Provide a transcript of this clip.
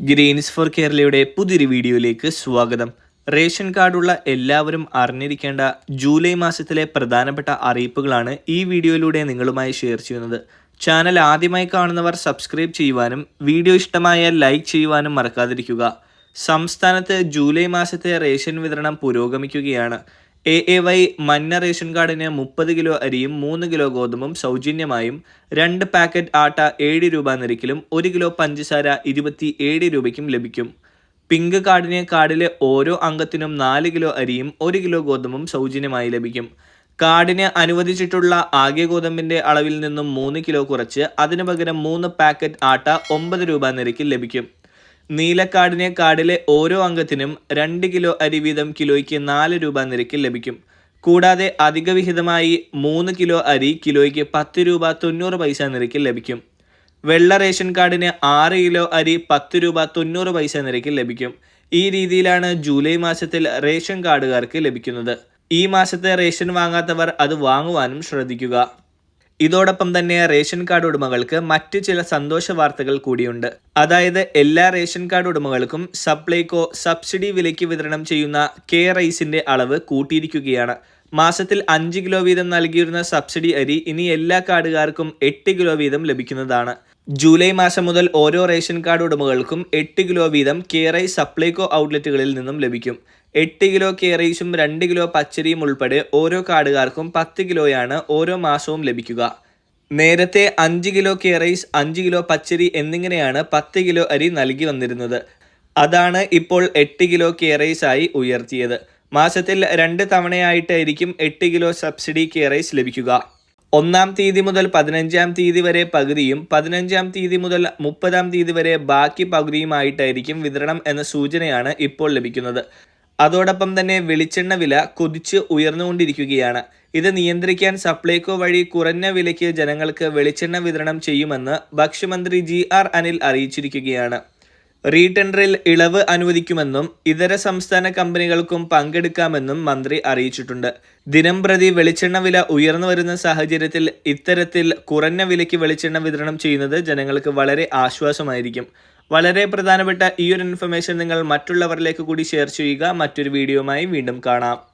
Green's four കേരളയുടെ പുതിയൊരു വീഡിയോയിലേക്ക് സ്വാഗതം. റേഷൻ കാർഡുള്ള എല്ലാവരും അറിഞ്ഞിരിക്കേണ്ട ജൂലൈ മാസത്തിലെ പ്രധാനപ്പെട്ട അറിയിപ്പുകളാണ് ഈ വീഡിയോയിലൂടെ നിങ്ങളുമായി ഷെയർ ചെയ്യുന്നത്. ചാനൽ ആദ്യമായി കാണുന്നവർ സബ്സ്ക്രൈബ് ചെയ്യുവാനും വീഡിയോ ഇഷ്ടമായാൽ ലൈക്ക് ചെയ്യുവാനും മറക്കാതിരിക്കുക. സംസ്ഥാനത്ത് ജൂലൈ മാസത്തെ റേഷൻ വിതരണം പുരോഗമിക്കുകയാണ്. എ എ വൈ മഞ്ഞ റേഷൻ കാർഡിന് മുപ്പത് കിലോ അരിയും മൂന്ന് കിലോ ഗോതമ്പും സൗജന്യമായും രണ്ട് പാക്കറ്റ് ആട്ട ഏഴ് രൂപ നിരക്കിലും ഒരു കിലോ പഞ്ചസാര ഇരുപത്തി ഏഴ് രൂപയ്ക്കും ലഭിക്കും. പിങ്ക് കാർഡിന് കാർഡിലെ ഓരോ അംഗത്തിനും നാല് കിലോ അരിയും ഒരു കിലോ ഗോതമ്പും സൗജന്യമായി ലഭിക്കും. കാർഡിന് അനുവദിച്ചിട്ടുള്ള ആകെ ഗോതമ്പിന്റെ അളവിൽ നിന്നും മൂന്ന് കിലോ കുറച്ച് അതിനു പകരം മൂന്ന് പാക്കറ്റ് ആട്ട ഒമ്പത് രൂപ നിരക്കിൽ ലഭിക്കും. നീലക്കാർഡിന് കാടിലെ ഓരോ അംഗത്തിനും രണ്ട് കിലോ അരി വീതം കിലോയ്ക്ക് നാല് രൂപ നിരക്കിൽ ലഭിക്കും. കൂടാതെ അധിക വിഹിതമായി മൂന്ന് കിലോ അരി കിലോയ്ക്ക് പത്ത് രൂപ തൊണ്ണൂറ് പൈസ നിരക്കിൽ ലഭിക്കും. വെള്ള റേഷൻ കാർഡിന് ആറ് കിലോ അരി പത്ത് രൂപ തൊണ്ണൂറ് പൈസ നിരക്കിൽ ലഭിക്കും. ഈ രീതിയിലാണ് ജൂലൈ മാസത്തിൽ റേഷൻ കാർഡുകാർക്ക് ലഭിക്കുന്നത്. ഈ മാസത്തെ റേഷൻ വാങ്ങാത്തവർ അത് വാങ്ങുവാനും ശ്രദ്ധിക്കുക. ഇതോടൊപ്പം തന്നെ റേഷൻ കാർഡ് ഉടമകൾക്ക് മറ്റ് ചില സന്തോഷ വാർത്തകൾ കൂടിയുണ്ട്. അതായത് എല്ലാ റേഷൻ കാർഡ് ഉടമകൾക്കും സപ്ലൈകോ സബ്സിഡി വിലയ്ക്ക് വിതരണം ചെയ്യുന്ന കെ റൈസിന്റെ അളവ് കൂട്ടിയിരിക്കുകയാണ്. മാസത്തിൽ അഞ്ച് കിലോ വീതം നൽകിയിരുന്ന സബ്സിഡി അരി ഇനി എല്ലാ കാർഡുകാർക്കും എട്ട് കിലോ വീതം ലഭിക്കുന്നതാണ്. ജൂലൈ മാസം മുതൽ ഓരോ റേഷൻ കാർഡ് ഉടമകൾക്കും എട്ട് കിലോ വീതം കേറൈ സപ്ലൈകോ ഔട്ട്ലെറ്റുകളിൽ നിന്നും ലഭിക്കും. എട്ട് കിലോ കേറൈസും രണ്ട് കിലോ പച്ചരിയും ഉൾപ്പെടെ ഓരോ കാർഡുകാർക്കും പത്ത് കിലോയാണ് ഓരോ മാസവും ലഭിക്കുക. നേരത്തെ അഞ്ച് കിലോ കേറൈസ് അഞ്ച് കിലോ പച്ചരി എന്നിങ്ങനെയാണ് പത്ത് കിലോ അരി നൽകി വന്നിരുന്നത്. അതാണ് ഇപ്പോൾ എട്ട് കിലോ കേറൈസ് ആയി ഉയർത്തിയത്. മാസത്തിൽ രണ്ട് തവണയായിട്ടായിരിക്കും എട്ട് കിലോ സബ്സിഡി കേറൈസ് ലഭിക്കുക. ഒന്നാം തീയതി മുതൽ പതിനഞ്ചാം തീയതി വരെ പകുതിയും പതിനഞ്ചാം തീയതി മുതൽ മുപ്പതാം തീയതി വരെ ബാക്കി പകുതിയുമായിട്ടായിരിക്കും വിതരണം എന്ന സൂചനയാണ് ഇപ്പോൾ ലഭിക്കുന്നത്. അതോടൊപ്പം തന്നെ വെളിച്ചെണ്ണ വില കുതിച്ച് ഉയർന്നുകൊണ്ടിരിക്കുകയാണ്. ഇത് നിയന്ത്രിക്കാൻ സപ്ലൈകോ വഴി കുറഞ്ഞ വിലയ്ക്ക് ജനങ്ങൾക്ക് വെളിച്ചെണ്ണ വിതരണം ചെയ്യുമെന്ന് ഭക്ഷ്യമന്ത്രി ജി ആർ അനിൽ അറിയിച്ചിരിക്കുകയാണ്. റീടെൻഡറിൽ ഇളവ് അനുവദിക്കുമെന്നും ഇതര സംസ്ഥാന കമ്പനികൾക്കും പങ്കെടുക്കാമെന്നും മന്ത്രി അറിയിച്ചിട്ടുണ്ട്. ദിനം പ്രതി വെളിച്ചെണ്ണ വില ഉയർന്നു വരുന്ന സാഹചര്യത്തിൽ ഇത്തരത്തിൽ കുറഞ്ഞ വിലയ്ക്ക് വെളിച്ചെണ്ണ വിതരണം ചെയ്യുന്നത് ജനങ്ങൾക്ക് വളരെ ആശ്വാസമായിരിക്കും. വളരെ പ്രധാനപ്പെട്ട ഈ ഒരു ഇൻഫർമേഷൻ നിങ്ങൾ മറ്റുള്ളവരിലേക്ക് കൂടി ഷെയർ ചെയ്യുക. മറ്റൊരു വീഡിയോയുമായി വീണ്ടും കാണാം.